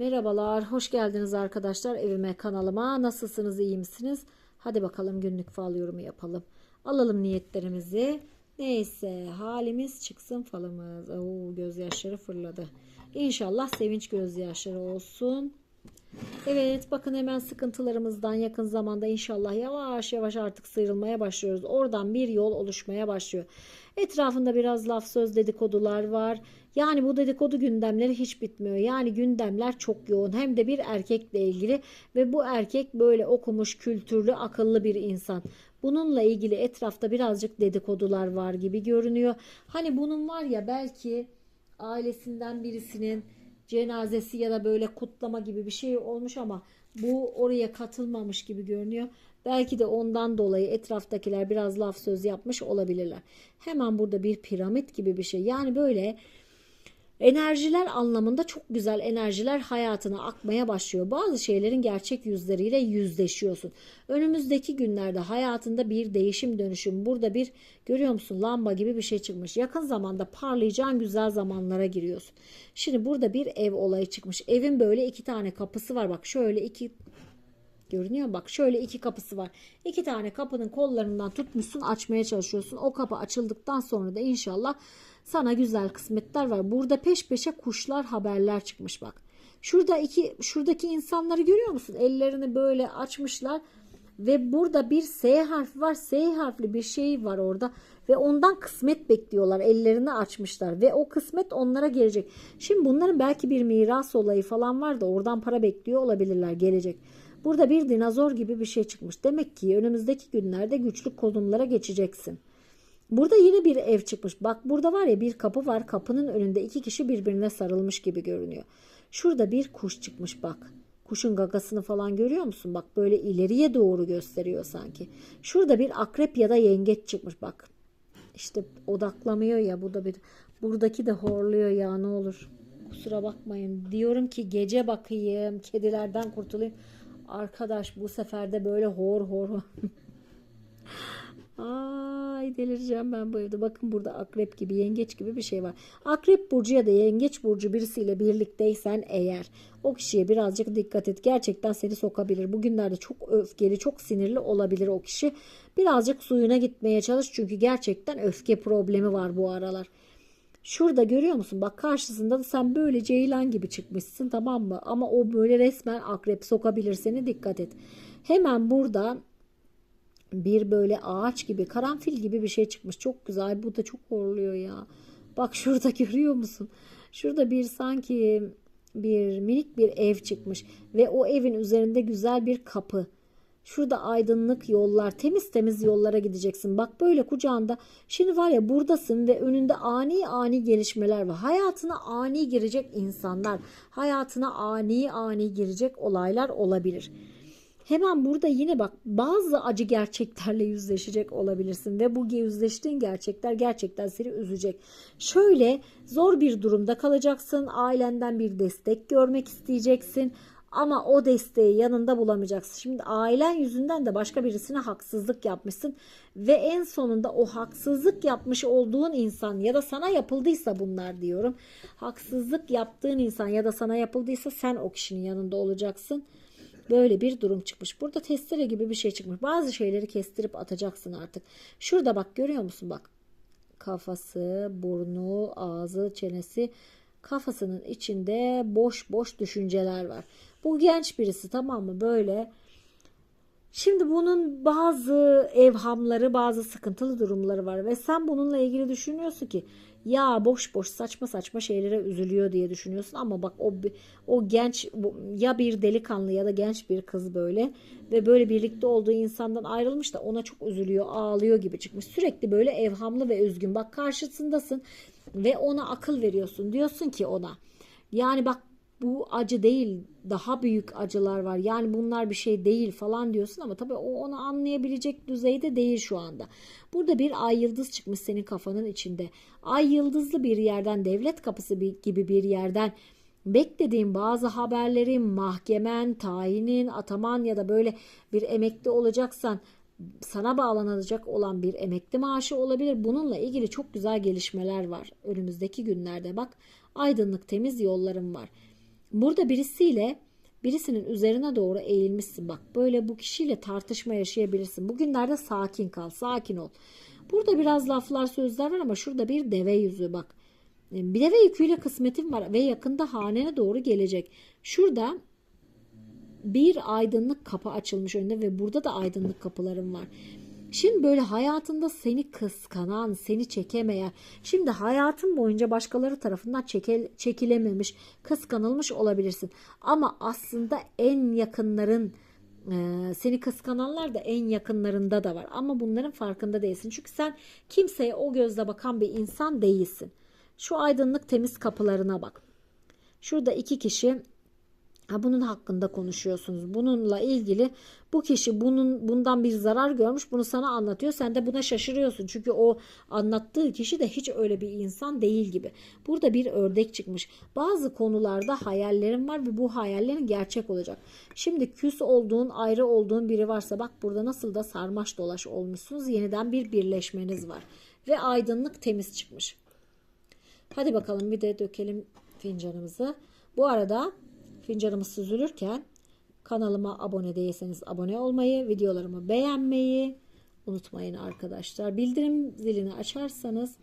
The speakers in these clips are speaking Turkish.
Merhabalar, hoş geldiniz arkadaşlar evime, kanalıma. Nasılsınız, iyi misiniz? Hadi bakalım günlük fal yorumu yapalım. Alalım niyetlerimizi. Neyse, halimiz çıksın falımız. Oo, gözyaşları fırladı. İnşallah sevinç gözyaşları olsun. Evet bakın hemen sıkıntılarımızdan yakın zamanda inşallah yavaş yavaş artık sıyrılmaya başlıyoruz. Oradan bir yol oluşmaya başlıyor. Etrafında biraz laf söz dedikodular var. Yani bu dedikodu gündemleri hiç bitmiyor. Yani gündemler çok yoğun. Hem de bir erkekle ilgili ve bu erkek böyle okumuş, kültürlü, akıllı bir insan. Bununla ilgili etrafta birazcık dedikodular var gibi görünüyor. Hani bunun var ya belki ailesinden birisinin cenazesi ya da böyle kutlama gibi bir şey olmuş ama bu oraya katılmamış gibi görünüyor. Belki de ondan dolayı etraftakiler biraz laf söz yapmış olabilirler. Hemen burada bir piramit gibi bir şey. Yani böyle enerjiler anlamında çok güzel enerjiler hayatına akmaya başlıyor. Bazı şeylerin gerçek yüzleriyle yüzleşiyorsun. Önümüzdeki günlerde hayatında bir değişim dönüşüm. Burada bir görüyor musun lamba gibi bir şey çıkmış. Yakın zamanda parlayacağın güzel zamanlara giriyorsun. Şimdi burada bir ev olayı çıkmış. Evin böyle iki tane kapısı var. Bak şöyle iki Görünüyor bak şöyle iki kapısı var. İki tane kapının kollarından tutmuşsun açmaya çalışıyorsun. O kapı açıldıktan sonra da inşallah sana güzel kısmetler var. Burada peş peşe kuşlar haberler çıkmış bak. Şurada iki şuradaki insanları görüyor musun? Ellerini böyle açmışlar ve burada bir S harfi var. S harfli bir şey var orada ve ondan kısmet bekliyorlar. Ellerini açmışlar ve o kısmet onlara gelecek. Şimdi bunların belki bir miras olayı falan var da oradan para bekliyor olabilirler gelecek. Burada bir dinozor gibi bir şey çıkmış. Demek ki önümüzdeki günlerde güçlü konumlara geçeceksin. Burada yine bir ev çıkmış. Bak burada var ya bir kapı var. Kapının önünde iki kişi birbirine sarılmış gibi görünüyor. Şurada bir kuş çıkmış bak. Kuşun gagasını falan görüyor musun? Bak böyle ileriye doğru gösteriyor sanki. Şurada bir akrep ya da yengeç çıkmış bak. İşte odaklamıyor ya bu da bir buradaki de horluyor ya ne olur. Kusura bakmayın. Diyorum ki gece bakayım, kedilerden kurtulayım. Arkadaş bu sefer de böyle hor hor. Ay delireceğim ben bu evde. Bakın burada akrep gibi, yengeç gibi bir şey var. Akrep burcu ya da yengeç burcu birisiyle birlikteysen eğer o kişiye birazcık dikkat et. Gerçekten seni sokabilir. Bugünlerde çok öfkeli, çok sinirli olabilir o kişi. Birazcık suyuna gitmeye çalış çünkü gerçekten öfke problemi var bu aralar. Şurada görüyor musun? Bak karşısında da sen böyle ceylan gibi çıkmışsın tamam mı? Ama o böyle resmen akrep sokabilir seni dikkat et. Hemen burada bir böyle ağaç gibi karanfil gibi bir şey çıkmış. Çok güzel. Bu da çok horluyor ya. Bak şurada görüyor musun? Şurada bir sanki bir minik bir ev çıkmış ve o evin üzerinde güzel bir kapı. Şurada aydınlık yollar, temiz temiz yollara gideceksin. Bak böyle kucağında. Şimdi var ya buradasın ve önünde ani ani gelişmeler var. Hayatına ani girecek insanlar, hayatına ani ani girecek olaylar olabilir. Hemen burada yine bak bazı acı gerçeklerle yüzleşecek olabilirsin ve bu yüzleştiğin gerçekler gerçekten seni üzecek. Şöyle zor bir durumda kalacaksın, ailenden bir destek görmek isteyeceksin ama o desteği yanında bulamayacaksın. Şimdi ailen yüzünden de başka birisine haksızlık yapmışsın ve en sonunda o haksızlık yapmış olduğun insan ya da sana yapıldıysa bunlar diyorum. Haksızlık yaptığın insan ya da sana yapıldıysa sen o kişinin yanında olacaksın. Böyle bir durum çıkmış. Burada testere gibi bir şey çıkmış. Bazı şeyleri kestirip atacaksın artık. Şurada bak görüyor musun bak. Kafası, burnu, ağzı, çenesi kafasının içinde boş boş düşünceler var. Bu genç birisi tamam mı böyle Şimdi bunun bazı evhamları, bazı sıkıntılı durumları var ve sen bununla ilgili düşünüyorsun ki ya boş boş saçma saçma şeylere üzülüyor diye düşünüyorsun ama bak o o genç ya bir delikanlı ya da genç bir kız böyle ve böyle birlikte olduğu insandan ayrılmış da ona çok üzülüyor, ağlıyor gibi çıkmış. Sürekli böyle evhamlı ve üzgün. Bak karşısındasın ve ona akıl veriyorsun. Diyorsun ki ona yani bak bu acı değil daha büyük acılar var yani bunlar bir şey değil falan diyorsun ama tabii o onu anlayabilecek düzeyde değil şu anda. Burada bir ay yıldız çıkmış senin kafanın içinde. Ay yıldızlı bir yerden devlet kapısı gibi bir yerden beklediğin bazı haberlerin mahkemen, tayinin, ataman ya da böyle bir emekli olacaksan sana bağlanacak olan bir emekli maaşı olabilir. Bununla ilgili çok güzel gelişmeler var önümüzdeki günlerde. Bak aydınlık temiz yollarım var. burada birisiyle birisinin üzerine doğru eğilmişsin. Bak böyle bu kişiyle tartışma yaşayabilirsin. Bugünlerde sakin kal, sakin ol. Burada biraz laflar sözler var ama şurada bir deve yüzü bak. Bir deve yüküyle kısmetin var ve yakında hanene doğru gelecek. Şurada bir aydınlık kapı açılmış önünde ve burada da aydınlık kapılarım var. Şimdi böyle hayatında seni kıskanan, seni çekemeyen, şimdi hayatın boyunca başkaları tarafından çekil, çekilememiş, kıskanılmış olabilirsin. Ama aslında en yakınların, e, seni kıskananlar da en yakınlarında da var. Ama bunların farkında değilsin. Çünkü sen kimseye o gözle bakan bir insan değilsin. Şu aydınlık temiz kapılarına bak. Şurada iki kişi Ha bunun hakkında konuşuyorsunuz. Bununla ilgili bu kişi bunun bundan bir zarar görmüş. Bunu sana anlatıyor. Sen de buna şaşırıyorsun. Çünkü o anlattığı kişi de hiç öyle bir insan değil gibi. Burada bir ördek çıkmış. Bazı konularda hayallerin var ve bu hayallerin gerçek olacak. Şimdi küs olduğun, ayrı olduğun biri varsa bak burada nasıl da sarmaş dolaş olmuşsunuz. Yeniden bir birleşmeniz var. Ve aydınlık temiz çıkmış. Hadi bakalım bir de dökelim fincanımızı. Bu arada fincanımız süzülürken kanalıma abone değilseniz abone olmayı, videolarımı beğenmeyi unutmayın arkadaşlar. Bildirim zilini açarsanız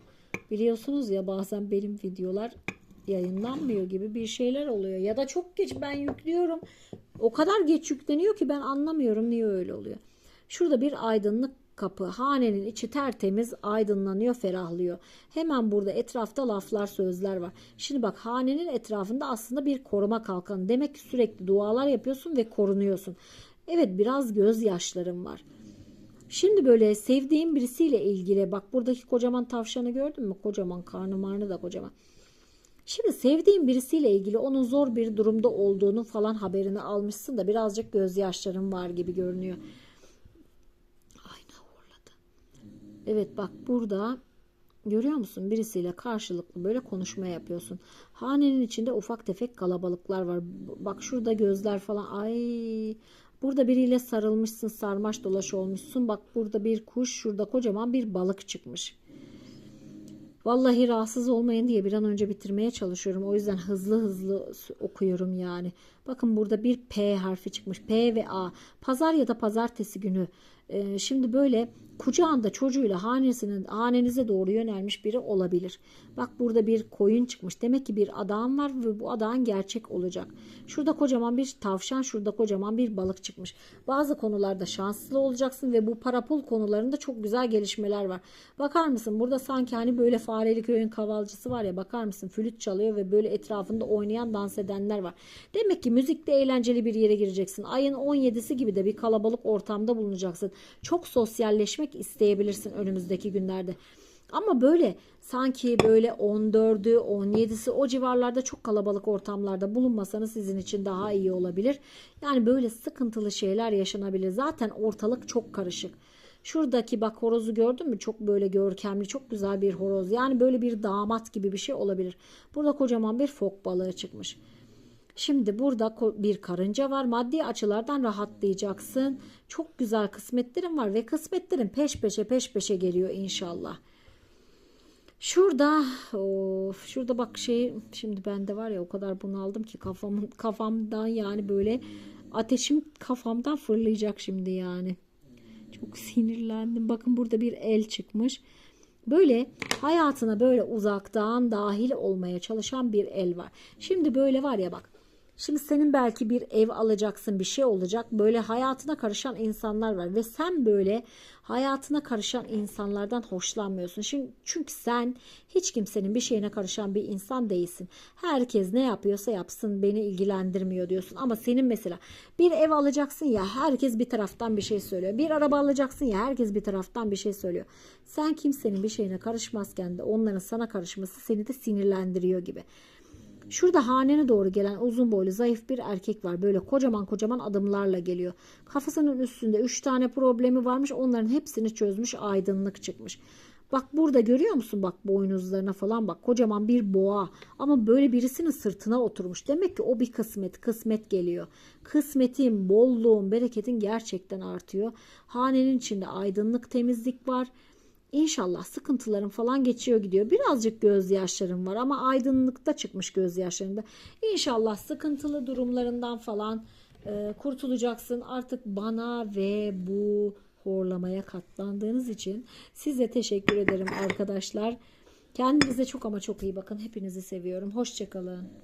biliyorsunuz ya bazen benim videolar yayınlanmıyor gibi bir şeyler oluyor. Ya da çok geç ben yüklüyorum. O kadar geç yükleniyor ki ben anlamıyorum niye öyle oluyor. Şurada bir aydınlık kapı. Hanenin içi tertemiz, aydınlanıyor, ferahlıyor. Hemen burada etrafta laflar, sözler var. Şimdi bak hanenin etrafında aslında bir koruma kalkanı. Demek ki sürekli dualar yapıyorsun ve korunuyorsun. Evet biraz gözyaşlarım var. Şimdi böyle sevdiğim birisiyle ilgili bak buradaki kocaman tavşanı gördün mü? Kocaman karnı marnı da kocaman. Şimdi sevdiğin birisiyle ilgili onun zor bir durumda olduğunu falan haberini almışsın da birazcık gözyaşların var gibi görünüyor. Evet bak burada görüyor musun? Birisiyle karşılıklı böyle konuşma yapıyorsun. Hanenin içinde ufak tefek kalabalıklar var. Bak şurada gözler falan. Ay burada biriyle sarılmışsın, sarmaş dolaş olmuşsun. Bak burada bir kuş, şurada kocaman bir balık çıkmış. Vallahi rahatsız olmayın diye bir an önce bitirmeye çalışıyorum. O yüzden hızlı hızlı okuyorum yani. Bakın burada bir P harfi çıkmış. P ve A. Pazar ya da pazartesi günü. Ee, şimdi böyle kucağında çocuğuyla hanesinin hanenize doğru yönelmiş biri olabilir. Bak burada bir koyun çıkmış. Demek ki bir adam var ve bu adam gerçek olacak. Şurada kocaman bir tavşan, şurada kocaman bir balık çıkmış. Bazı konularda şanslı olacaksın ve bu para pul konularında çok güzel gelişmeler var. Bakar mısın? Burada sanki hani böyle fareli köyün kavalcısı var ya bakar mısın? Flüt çalıyor ve böyle etrafında oynayan dans edenler var. Demek ki müzikte eğlenceli bir yere gireceksin. Ayın 17'si gibi de bir kalabalık ortamda bulunacaksın. Çok sosyalleşmek isteyebilirsin önümüzdeki günlerde. Ama böyle sanki böyle 14'ü 17'si o civarlarda çok kalabalık ortamlarda bulunmasanız sizin için daha iyi olabilir. Yani böyle sıkıntılı şeyler yaşanabilir. Zaten ortalık çok karışık. Şuradaki bak horozu gördün mü? Çok böyle görkemli, çok güzel bir horoz. Yani böyle bir damat gibi bir şey olabilir. Burada kocaman bir fok balığı çıkmış. Şimdi burada bir karınca var. Maddi açılardan rahatlayacaksın. Çok güzel kısmetlerin var ve kısmetlerin peş peşe peş peşe geliyor inşallah. Şurada of, şurada bak şey şimdi bende var ya o kadar bunaldım ki kafamın kafamdan yani böyle ateşim kafamdan fırlayacak şimdi yani. Çok sinirlendim. Bakın burada bir el çıkmış. Böyle hayatına böyle uzaktan dahil olmaya çalışan bir el var. Şimdi böyle var ya bak Şimdi senin belki bir ev alacaksın bir şey olacak. Böyle hayatına karışan insanlar var ve sen böyle hayatına karışan insanlardan hoşlanmıyorsun. Şimdi çünkü sen hiç kimsenin bir şeyine karışan bir insan değilsin. Herkes ne yapıyorsa yapsın beni ilgilendirmiyor diyorsun. Ama senin mesela bir ev alacaksın ya herkes bir taraftan bir şey söylüyor. Bir araba alacaksın ya herkes bir taraftan bir şey söylüyor. Sen kimsenin bir şeyine karışmazken de onların sana karışması seni de sinirlendiriyor gibi. Şurada hanene doğru gelen uzun boylu zayıf bir erkek var. Böyle kocaman kocaman adımlarla geliyor. Kafasının üstünde 3 tane problemi varmış. Onların hepsini çözmüş aydınlık çıkmış. Bak burada görüyor musun bak boynuzlarına falan bak kocaman bir boğa ama böyle birisinin sırtına oturmuş. Demek ki o bir kısmet kısmet geliyor. Kısmetin, bolluğun, bereketin gerçekten artıyor. Hanenin içinde aydınlık temizlik var İnşallah sıkıntıların falan geçiyor gidiyor. Birazcık gözyaşlarım var ama aydınlıkta çıkmış gözyaşlarımda. İnşallah sıkıntılı durumlarından falan e, kurtulacaksın. Artık bana ve bu horlamaya katlandığınız için size teşekkür ederim arkadaşlar. Kendinize çok ama çok iyi bakın. Hepinizi seviyorum. Hoşçakalın.